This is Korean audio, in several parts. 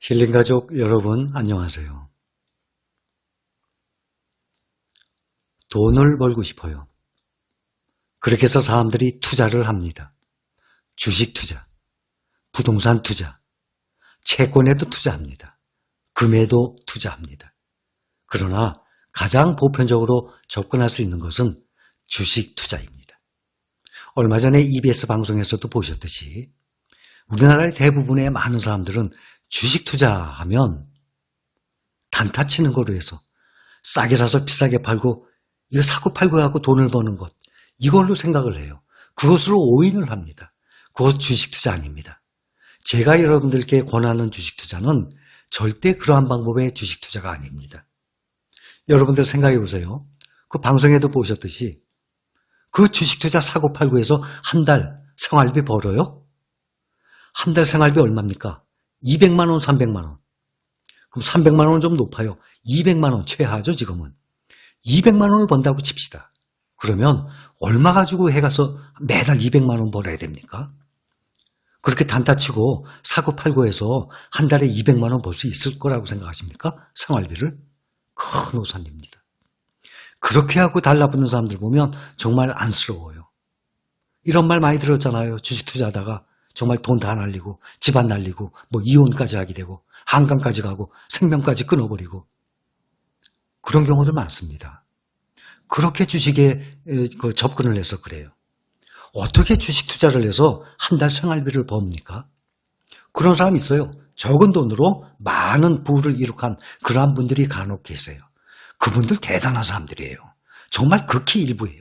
힐링 가족 여러분 안녕하세요. 돈을 벌고 싶어요. 그렇게 해서 사람들이 투자를 합니다. 주식 투자, 부동산 투자, 채권에도 투자합니다. 금에도 투자합니다. 그러나 가장 보편적으로 접근할 수 있는 것은 주식 투자입니다. 얼마 전에 EBS 방송에서도 보셨듯이 우리나라의 대부분의 많은 사람들은 주식 투자하면 단타 치는 거로 해서 싸게 사서 비싸게 팔고 이거 사고 팔고 하고 돈을 버는 것 이걸로 생각을 해요. 그것으로 오인을 합니다. 그것 주식 투자 아닙니다. 제가 여러분들께 권하는 주식 투자는 절대 그러한 방법의 주식 투자가 아닙니다. 여러분들 생각해 보세요. 그 방송에도 보셨듯이 그 주식 투자 사고 팔고 해서 한 달 생활비 벌어요? 한 달 생활비 얼마입니까? 200만 원, 300만 원. 그럼 300만 원은 좀 높아요. 200만 원 최하죠, 지금은. 200만 원을 번다고 칩시다. 그러면 얼마 가지고 해 가서 매달 200만 원 벌어야 됩니까? 그렇게 단타치고 사고 팔고 해서 한 달에 200만 원 벌 수 있을 거라고 생각하십니까? 생활비를? 큰 오산입니다. 그렇게 하고 달라붙는 사람들 보면 정말 안쓰러워요. 이런 말 많이 들었잖아요. 주식 투자하다가 정말 돈 다 날리고 집안 날리고 뭐 이혼까지 하게 되고 한강까지 가고 생명까지 끊어버리고 그런 경우들 많습니다. 그렇게 주식에 그 접근을 해서 그래요. 어떻게 주식 투자를 해서 한 달 생활비를 법니까? 그런 사람 있어요. 적은 돈으로 많은 부를 이룩한 그러한 분들이 간혹 계세요. 그분들 대단한 사람들이에요. 정말 극히 일부예요.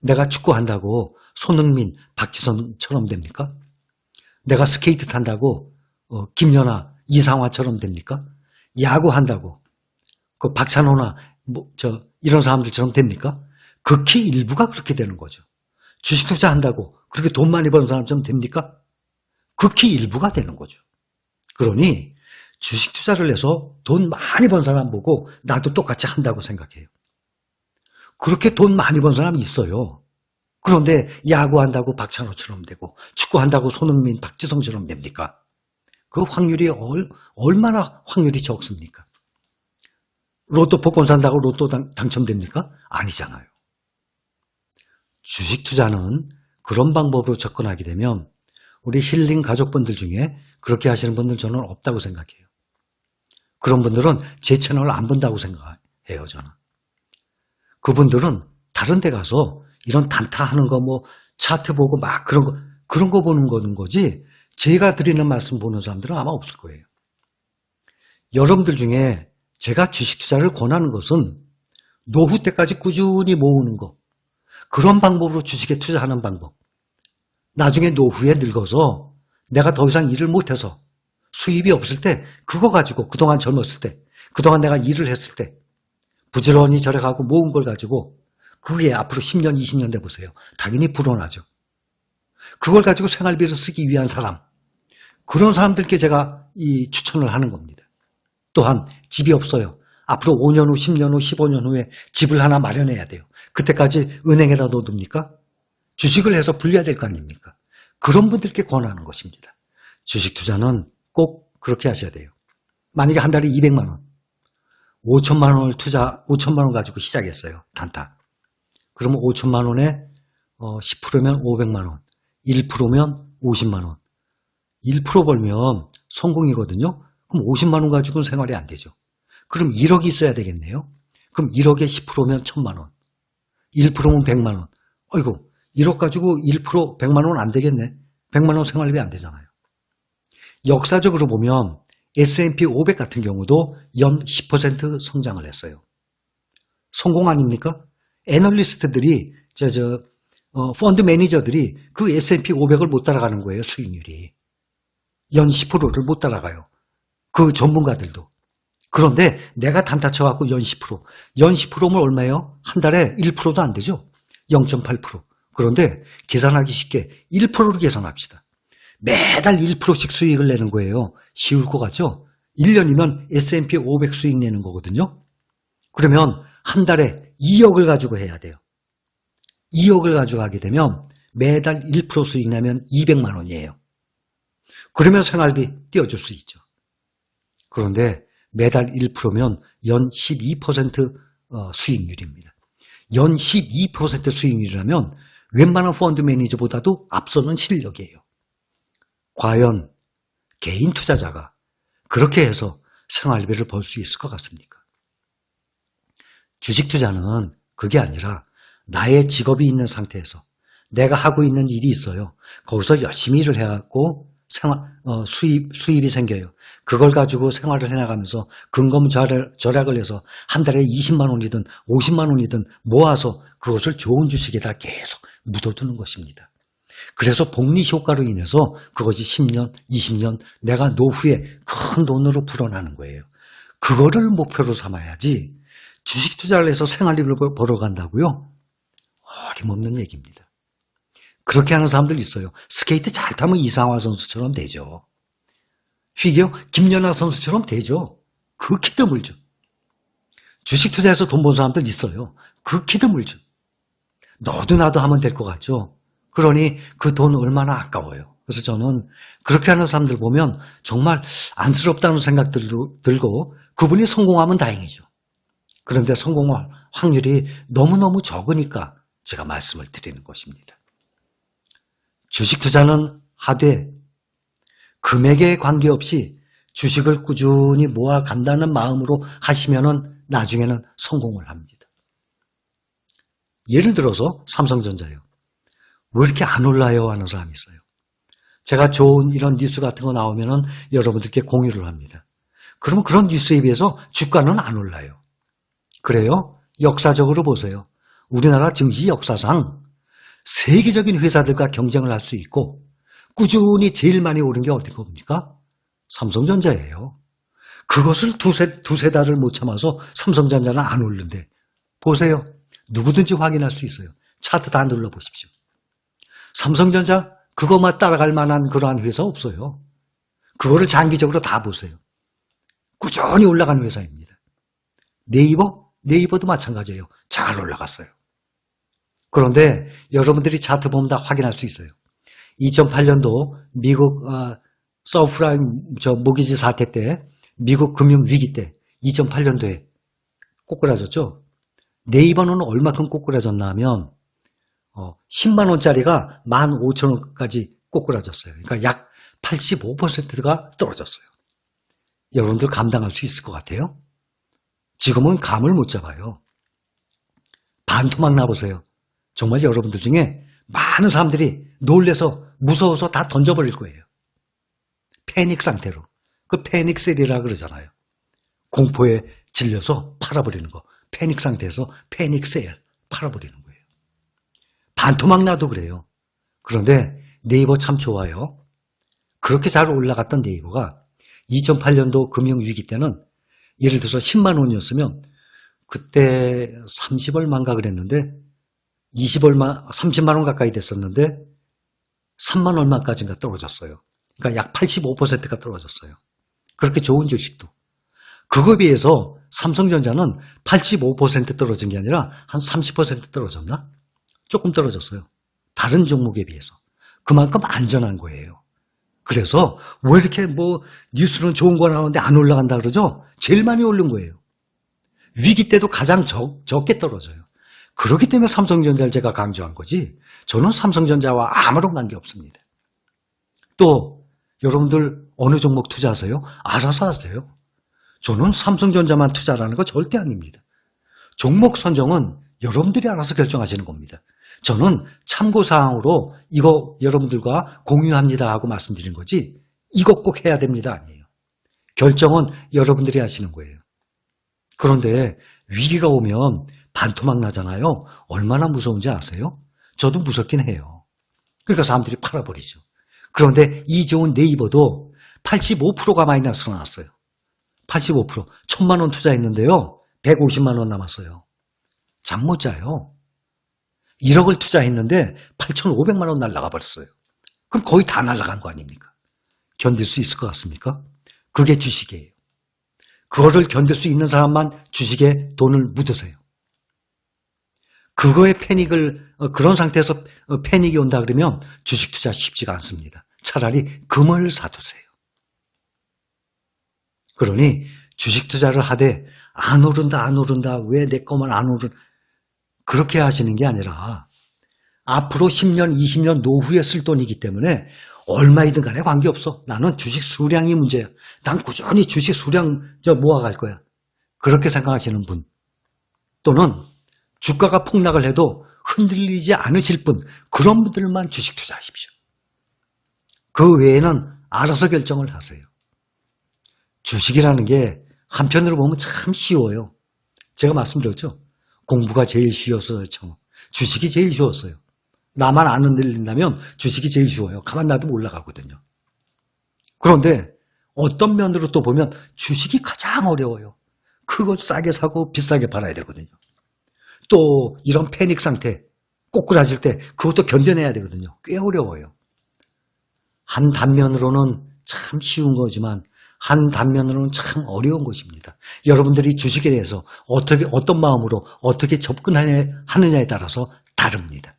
내가 축구한다고 손흥민, 박지선처럼 됩니까? 내가 스케이트 탄다고 어, 김연아, 이상화처럼 됩니까? 야구 한다고 그 박찬호나 뭐 저 이런 사람들처럼 됩니까? 극히 일부가 그렇게 되는 거죠. 주식 투자한다고 그렇게 돈 많이 버는 사람처럼 됩니까? 극히 일부가 되는 거죠. 그러니 주식 투자를 해서 돈 많이 번 사람 보고 나도 똑같이 한다고 생각해요. 그렇게 돈 많이 번 사람이 있어요. 그런데 야구한다고 박찬호처럼 되고 축구한다고 손흥민, 박지성처럼 됩니까? 그 확률이 얼, 얼마나 확률이 적습니까? 로또 복권 산다고 로또 당, 당첨됩니까? 아니잖아요. 주식 투자는 그런 방법으로 접근하게 되면 우리 힐링 가족분들 중에 그렇게 하시는 분들 저는 없다고 생각해요. 그런 분들은 제 채널을 안 본다고 생각해요, 저는. 그분들은 다른 데 가서 이런 단타 하는 거 뭐 차트 보고 막 그런 거, 그런 거 보는 거는 거지 제가 드리는 말씀 보는 사람들은 아마 없을 거예요. 여러분들 중에 제가 주식 투자를 권하는 것은 노후 때까지 꾸준히 모으는 거. 그런 방법으로 주식에 투자하는 방법. 나중에 노후에 늙어서 내가 더 이상 일을 못해서 수입이 없을 때 그거 가지고 그동안 젊었을 때 그동안 내가 일을 했을 때 부지런히 절약하고 모은 걸 가지고 그게 앞으로 10년, 20년 돼 보세요. 당연히 불어나죠. 그걸 가지고 생활비를 쓰기 위한 사람. 그런 사람들께 제가 이 추천을 하는 겁니다. 또한 집이 없어요. 앞으로 5년 후, 10년 후, 15년 후에 집을 하나 마련해야 돼요. 그때까지 은행에다 넣어둡니까? 주식을 해서 불려야 될 거 아닙니까? 그런 분들께 권하는 것입니다. 주식 투자는 꼭 그렇게 하셔야 돼요. 만약에 한 달에 200만 원, 5천만 원을 투자, 5천만 원 가지고 시작했어요. 단타. 그러면 5천만 원에 10%면 500만 원, 1%면 50만 원. 1% 벌면 성공이거든요. 그럼 50만 원 가지고는 생활이 안 되죠. 그럼 1억이 있어야 되겠네요. 그럼 1억에 10%면 1000만 원. 1%면 100만 원. 어이고, 1억 가지고 1% 100만 원 안 되겠네. 100만 원 생활비 안 되잖아요. 역사적으로 보면 S&P 500 같은 경우도 연 10% 성장을 했어요. 성공 아닙니까? 애널리스트들이 저, 저, 어, 펀드 매니저들이 그 S&P 500을 못 따라가는 거예요, 수익률이. 연 10%를 못 따라가요. 그 전문가들도. 그런데 내가 단타 쳐갖고 연 10%. 연 10%면 얼마예요? 한 달에 1%도 안 되죠? 0.8%. 그런데 계산하기 쉽게 1%로 계산합시다. 매달 1%씩 수익을 내는 거예요. 쉬울 것 같죠? 1년이면 S&P 500 수익 내는 거거든요. 그러면 한 달에 2억을 가지고 해야 돼요. 2억을 가지고 하게 되면 매달 1% 수익 내면 200만 원이에요. 그러면 생활비 띄워줄 수 있죠. 그런데 매달 1%면 연 12% 어, 수익률입니다. 연 12% 수익률이라면 웬만한 펀드 매니저보다도 앞서는 실력이에요. 과연 개인 투자자가 그렇게 해서 생활비를 벌 수 있을 것 같습니까? 주식 투자는 그게 아니라 나의 직업이 있는 상태에서 내가 하고 있는 일이 있어요. 거기서 열심히 일을 해갖고 생활, 어, 수입, 수입이 생겨요. 그걸 가지고 생활을 해나가면서 근검 절약, 절약을 해서 한 달에 20만 원이든 50만 원이든 모아서 그것을 좋은 주식에다 계속 묻어두는 것입니다. 그래서 복리 효과로 인해서 그것이 10년, 20년 내가 노후에 큰 돈으로 불어나는 거예요. 그거를 목표로 삼아야지 주식 투자를 해서 생활비를 벌어 간다고요? 어림없는 얘기입니다. 그렇게 하는 사람들 있어요. 스케이트 잘 타면 이상화 선수처럼 되죠. 휘겨 김연아 선수처럼 되죠. 극히 드물죠. 주식 투자해서 돈 번 사람들 있어요. 극히 드물죠. 너도 나도 하면 될 것 같죠. 그러니 그 돈 얼마나 아까워요. 그래서 저는 그렇게 하는 사람들 보면 정말 안쓰럽다는 생각 들고 그분이 성공하면 다행이죠. 그런데 성공할 확률이 너무너무 적으니까 제가 말씀을 드리는 것입니다. 주식 투자는 하되 금액에 관계없이 주식을 꾸준히 모아 간다는 마음으로 하시면은 나중에는 성공을 합니다. 예를 들어서 삼성전자요. 왜 이렇게 안 올라요? 하는 사람이 있어요. 제가 좋은 이런 뉴스 같은 거 나오면은 여러분들께 공유를 합니다. 그러면 그런 뉴스에 비해서 주가는 안 올라요. 그래요? 역사적으로 보세요. 우리나라 증시 역사상 세계적인 회사들과 경쟁을 할 수 있고 꾸준히 제일 많이 오른 게 어디 겁니까? 삼성전자예요. 그것을 두세, 두세 달을 못 참아서 삼성전자는 안 오르는데 보세요. 누구든지 확인할 수 있어요. 차트 다 눌러보십시오. 삼성전자 그것만 따라갈 만한 그러한 회사 없어요. 그거를 장기적으로 다 보세요. 꾸준히 올라가는 회사입니다. 네이버? 네이버도 마찬가지예요. 잘 올라갔어요. 그런데 여러분들이 차트 보면 다 확인할 수 있어요. 2008년도 미국 어, 서프라임 저 모기지 사태 때 미국 금융 위기 때 2008년도에 꼬꾸라졌죠. 네이버는 얼마큼 꼬꾸라졌나 하면 어, 10만 원짜리가 15,000 원까지 꼬꾸라졌어요. 그러니까 약 85%가 떨어졌어요. 여러분들 감당할 수 있을 것 같아요? 지금은 감을 못 잡아요. 반토막 나보세요. 정말 여러분들 중에 많은 사람들이 놀래서 무서워서 다 던져버릴 거예요. 패닉 상태로. 그 패닉 셀이라 그러잖아요. 공포에 질려서 팔아버리는 거. 패닉 상태에서 패닉 셀 팔아버리는 거예요. 반토막 나도 그래요. 그런데 네이버 참 좋아요. 그렇게 잘 올라갔던 네이버가 2008년도 금융위기 때는 예를 들어서 10만 원이었으면 그때 30얼마인가 그랬는데 20얼마, 30만 원 가까이 됐었는데 3만 얼마까지인가 떨어졌어요. 그러니까 약 85%가 떨어졌어요. 그렇게 좋은 주식도. 그거에 비해서 삼성전자는 85% 떨어진 게 아니라 한 30% 떨어졌나? 조금 떨어졌어요. 다른 종목에 비해서. 그만큼 안전한 거예요. 그래서 왜 이렇게 뭐 뉴스는 좋은 거 나오는데 안 올라간다 그러죠? 제일 많이 오른 거예요. 위기 때도 가장 적, 적게 떨어져요. 그렇기 때문에 삼성전자를 제가 강조한 거지 저는 삼성전자와 아무런 관계 없습니다. 또 여러분들 어느 종목 투자하세요? 알아서 하세요. 저는 삼성전자만 투자라는 거 절대 아닙니다. 종목 선정은 여러분들이 알아서 결정하시는 겁니다. 저는 참고사항으로 이거 여러분들과 공유합니다 하고 말씀드린 거지 이거 꼭 해야 됩니다 아니에요. 결정은 여러분들이 하시는 거예요. 그런데 위기가 오면 반토막 나잖아요. 얼마나 무서운지 아세요? 저도 무섭긴 해요. 그러니까 사람들이 팔아버리죠. 그런데 이 좋은 네이버도 85%가 마이너스가 나왔어요. 85%. 천만 원 투자했는데요. 150만 원 남았어요. 잠 못 자요. 1억을 투자했는데 8,500만 원 날라가 버렸어요. 그럼 거의 다 날라간 거 아닙니까? 견딜 수 있을 것 같습니까? 그게 주식이에요. 그거를 견딜 수 있는 사람만 주식에 돈을 묻으세요. 그거에 패닉을 어, 그런 상태에서 어, 패닉이 온다 그러면 주식 투자 쉽지가 않습니다. 차라리 금을 사두세요. 그러니 주식 투자를 하되 안 오른다 안 오른다 왜내 거만 안 오른 그렇게 하시는 게 아니라 앞으로 10년 20년 노후에 쓸 돈이기 때문에 얼마이든 간에 관계없어. 나는 주식 수량이 문제야. 난 꾸준히 주식 수량 저 모아갈 거야. 그렇게 생각하시는 분 또는 주가가 폭락을 해도 흔들리지 않으실 분 그런 분들만 주식 투자하십시오. 그 외에는 알아서 결정을 하세요. 주식이라는 게 한편으로 보면 참 쉬워요. 제가 말씀드렸죠. 공부가 제일 쉬웠어요. 주식이 제일 쉬웠어요. 나만 안 흔들린다면 주식이 제일 쉬워요. 가만 놔도 올라가거든요. 그런데 어떤 면으로 또 보면 주식이 가장 어려워요. 크고 싸게 사고 비싸게 팔아야 되거든요. 또 이런 패닉 상태, 꼬꾸라질 때 그것도 견뎌내야 되거든요. 꽤 어려워요. 한 단면으로는 참 쉬운 거지만 한 단면으로는 참 어려운 것입니다. 여러분들이 주식에 대해서 어떻게 어떤 마음으로 어떻게 접근하느냐에 따라서 다릅니다.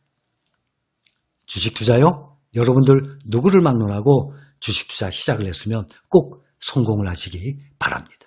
주식 투자요? 여러분들 누구를 막론하고 주식 투자 시작을 했으면 꼭 성공을 하시기 바랍니다.